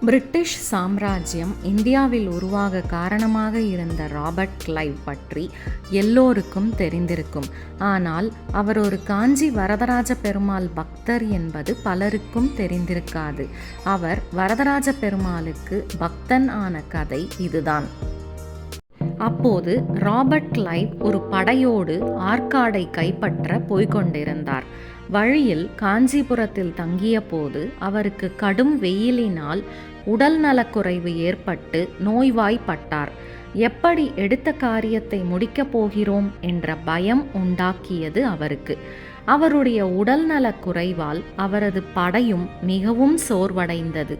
British சாம்ராஜ்யம் இந்தியாவில் உருவாக காரணமாக இருந்த ராபர்ட் கிளைவ் பற்றி எல்லோருக்கும் தெரிந்திருக்கும். ஆனால் அவர் ஒரு காஞ்சி வரதராஜ பெருமாள் பக்தர் என்பது பலருக்கும் தெரிந்திருக்காது. அவர் வரதராஜ பெருமாளுக்கு பக்தன் ஆன கதை இதுதான். அப்போது ராபர்ட் கிளைவ் ஒரு படையோடு ஆற்காடை கைப்பற்ற போய்க் கொண்டிருந்தார் வழியில் காஞ்சிபுரத்தில் தங்கிய போது அவருக்கு கடும் வெயிலினால் உடல் நலக்குறைவு ஏற்பட்டு நோய்வாய்ப்பட்டார். எப்படி எடுத்த காரியத்தை முடிக்கப் போகிறோம்? என்ற பயம் உண்டாக்கியது அவருக்கு. அவருடைய உடல் நலக்குறைவால் அவரது படையும் மிகவும் சோர்வடைந்தது.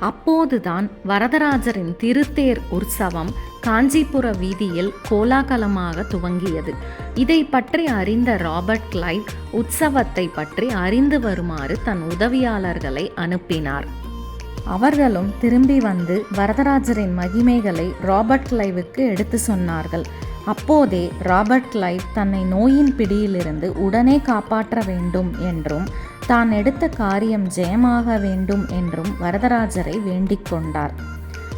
அப்போதுதான் வரதராஜரின் திருத்தேர் உற்சவம் காஞ்சிபுர வீதியில் கோலாகலமாக துவங்கியது. இதை பற்றி அறிந்த ராபர்ட் கிளைவ் உற்சவத்தை பற்றி அறிந்து வருமாறு தன் உதவியாளர்களை அனுப்பினார். அவர்களும் திரும்பி வந்து வரதராஜரின் மகிமைகளை ராபர்ட் கிளைவுக்கு எடுத்து சொன்னார்கள். அப்போதே ராபர்ட் கிளைவ் தன்னை நோயின் பிடியிலிருந்து உடனே காப்பாற்ற வேண்டும் என்றும் தான் எடுத்த காரியம் ஜெயமாக வேண்டும் என்றும் வரதராஜரை வேண்டிக் கொண்டார்.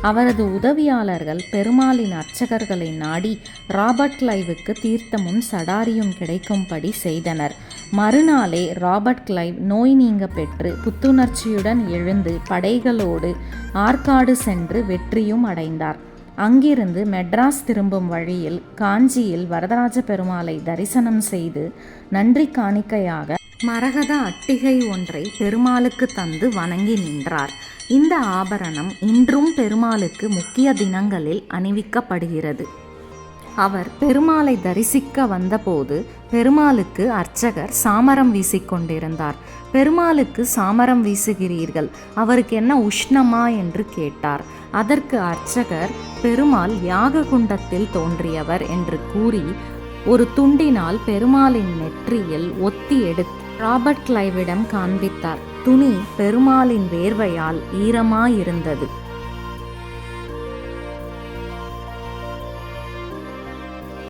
அவரது உதவியாளர்கள் பெருமாளின் அர்ச்சகர்களை நாடி ராபர்ட் கிளைவுக்கு தீர்த்தமும் சடாரியும் கிடைக்கும்படி செய்தனர். மறுநாளே ராபர்ட் கிளைவ் நோய் நீங்க பெற்று புத்துணர்ச்சியுடன் எழுந்து படைகளோடு ஆற்காடு சென்று வெற்றியும் அடைந்தார். அங்கிருந்து மெட்ராஸ் திரும்பும் வழியில் காஞ்சியில் வரதராஜ பெருமாளை தரிசனம் செய்து நன்றி காணிக்கையாக மரகத அட்டிகை ஒன்றை பெருமாளுக்கு தந்து வணங்கி நின்றார். இந்த ஆபரணம் இன்றும் பெருமாளுக்கு முக்கிய தினங்களில் அணிவிக்கப்படுகிறது. அவர் பெருமாளை தரிசிக்க வந்தபோது பெருமாளுக்கு அர்ச்சகர் சாமரம் வீசிக்கொண்டிருந்தார் பெருமாளுக்கு சாமரம் வீசுகிறீர்கள் அவருக்கு என்ன உஷ்ணமா என்று கேட்டார். அதற்கு அர்ச்சகர் பெருமாள் யாக குண்டத்தில் தோன்றியவர் என்று கூறி ஒரு துண்டினால் பெருமாளின் நெற்றியில் ஒத்தி எடுத்து ராபர்ட் கிளைவிடம் காண்பித்தார். துணி பெருமாளின் வேர்வையால் ஈரமாயிருந்தது.